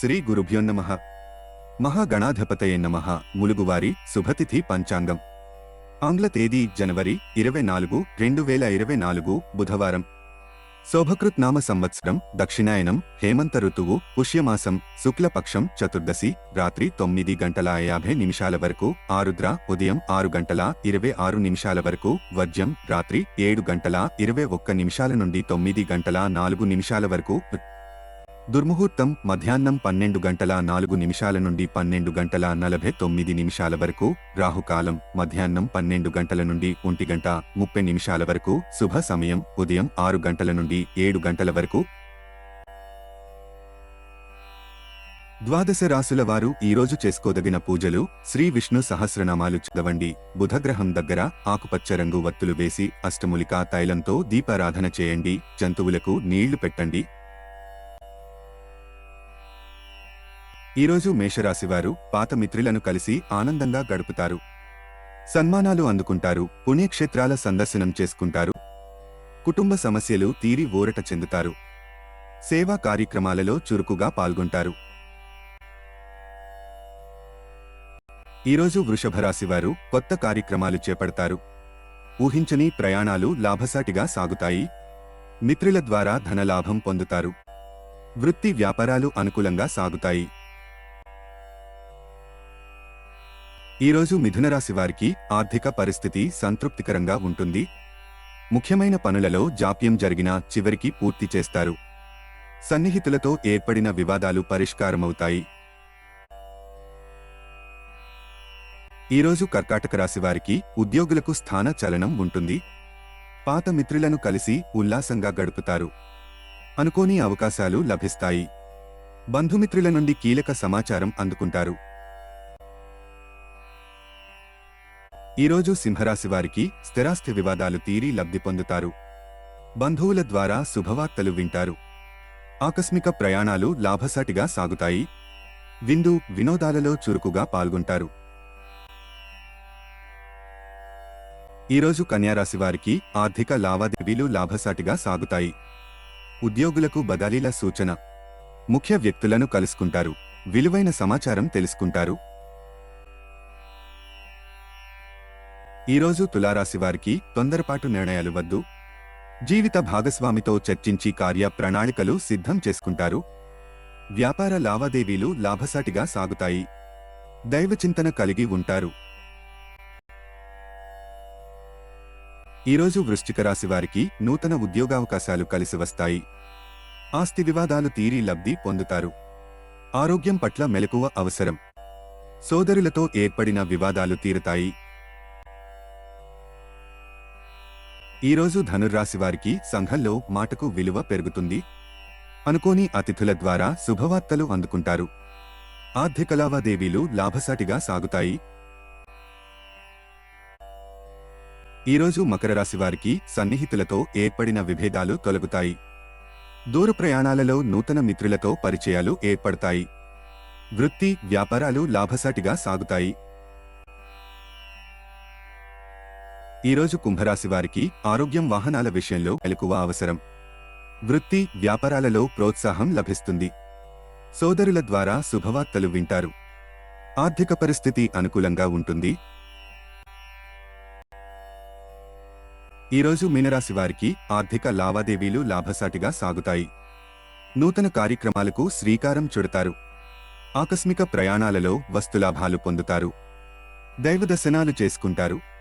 శ్రీ గురుభ్యోన్నమ మహాగణాధిపతయే నమ. ములుగువారి శుభతిథి పంచాంగం. ఆంగ్ల తేదీ జనవరి ఇరవై నాలుగు రెండు వేల ఇరవై నాలుగు బుధవారం. శోభకృత్ నామ సంవత్సరం దక్షిణాయనం హేమంత ఋతువు పుష్యమాసం శుక్లపక్షం చతుర్దశి రాత్రి తొమ్మిది గంటల యాభై నిమిషాల వరకు ఆరుద్ర ఉదయం ఆరు గంటల ఇరవై ఆరు నిమిషాల వరకు వర్జ్యం రాత్రి ఏడు గంటల ఇరవై ఒక్క నిమిషాల నుండి తొమ్మిది గంటల నాలుగు నిమిషాల వరకు దుర్ముహూర్తం మధ్యాహ్నం పన్నెండు గంటల నాలుగు నిమిషాల నుండి పన్నెండు గంటల నలభై తొమ్మిది నిమిషాల వరకు రాహుకాలం మధ్యాహ్నం పన్నెండు గంటల నుండి ఒంటి గంట ముప్పై నిమిషాల వరకు శుభ సమయం ఉదయం ఆరు గంటల నుండి ఏడు గంటల వరకు. ద్వాదశ రాసుల వారు ఈరోజు చేసుకోదగిన పూజలు శ్రీ విష్ణు సహస్రనామాలు చదవండి. బుధగ్రహం దగ్గర ఆకుపచ్చ రంగు వత్తులు వేసి అష్టములికా తైలంతో దీపారాధన చేయండి. జంతువులకు నీళ్ళు పెట్టండి. ఈరోజు మేషరాశివారు పాత మిత్రులను కలిసి ఆనందంగా గడుపుతారు. సన్మానాలు అందుకుంటారు పుణ్యక్షేత్రాల సందర్శనం చేసుకుంటారు. కుటుంబ సమస్యలు తీరి ఊరట చెందుతారు. సేవా కార్యక్రమాలలో చురుకుగా పాల్గొంటారు. ఈరోజు వృషభరాశివారు కొత్త కార్యక్రమాలు చేపడతారు. ఊహించని ప్రయాణాలు లాభసాటిగా సాగుతాయి. మిత్రుల ద్వారా ధనలాభం పొందుతారు. వృత్తి వ్యాపారాలు అనుకూలంగా సాగుతాయి. ఈరోజు మిథునరాశి వారికి ఆర్థిక పరిస్థితి సంతృప్తికరంగా ఉంటుంది. ముఖ్యమైన పనులలో జాప్యం జరిగినా చివరికి పూర్తి చేస్తారు. సన్నిహితులతో ఏర్పడిన వివాదాలు పరిష్కారమవుతాయి. ఈరోజు కర్కాటక రాశి వారికి ఉద్యోగులకు స్థాన చలనం ఉంటుంది. పాత మిత్రులను కలిసి ఉల్లాసంగా గడుపుతారు. అనుకోని అవకాశాలు లభిస్తాయి. బంధుమిత్రుల నుండి కీలక సమాచారం అందుకుంటారు. ఈరోజు సింహరాశి వారికి స్థిరాస్తి వివాదాలు తీరి లబ్ధి పొందుతారు. బంధువుల ద్వారా శుభవార్తలు వింటారు. ఆకస్మిక ప్రయాణాలు లాభసాటిగా సాగుతాయి. విందు వినోదాలలో చురుకుగా పాల్గొంటారు. ఈరోజు కన్యారాశి వారికి ఆర్థిక లావాదేవీలు లాభసాటిగా సాగుతాయి. ఉద్యోగులకు బదాలీల సూచన. ముఖ్య వ్యక్తులను కలుసుకుంటారు. విలువైన సమాచారం తెలుసుకుంటారు. ఈరోజు తులారాశి వారికి తొందరపాటు నిర్ణయాలు వద్దు. జీవిత భాగస్వామితో చర్చించి కార్య ప్రణాళికలు సిద్ధం చేసుకుంటారు. వ్యాపార లావాదేవీలు లాభసాటిగా సాగుతాయి. దైవచింతన కలిగి ఉంటారు. ఈరోజు వృశ్చిక రాశి వారికి నూతన ఉద్యోగావకాశాలు కలిసి వస్తాయి. ఆస్తి వివాదాలు తీరి లబ్ధి పొందుతారు. ఆరోగ్యం పట్ల మెలకువ అవసరం. సోదరులతో ఏర్పడిన వివాదాలు తీరుతాయి. ఈరోజు ధనుర్రాశి వారికి సంఘంలో మాటకు విలువ పెరుగుతుంది అనుకోని అతిథుల ద్వారా శుభవార్తలు అందుకుంటారు. ఆర్థిక లావాదేవీలు లాభసాటిగా సాగుతాయి. ఈరోజు మకర రాశి వారికి సన్నిహితులతో ఏర్పడిన విభేదాలు తొలగుతాయి. దూర ప్రయాణాలలో నూతన మిత్రులతో పరిచయాలు ఏర్పడతాయి. వృత్తి వ్యాపారాలు లాభసాటిగా సాగుతాయి. ఈరోజు కుంభరాశి వారికి ఆరోగ్యం వాహనాల విషయంలో మెలకువ అవసరం. వృత్తి వ్యాపారాలలో ప్రోత్సాహం లభిస్తుంది. సోదరుల ద్వారా శుభవార్తలు వింటారు. ఆర్థిక పరిస్థితి అనుకూలంగా ఉంటుంది. ఈరోజు మీనరాశి వారికి ఆర్థిక లావాదేవీలు లాభసాటిగా సాగుతాయి. నూతన కార్యక్రమాలకు శ్రీకారం చుడతారు. ఆకస్మిక ప్రయాణాలలో వస్తులాభాలు పొందుతారు. దైవదర్శనాలు చేసుకుంటారు.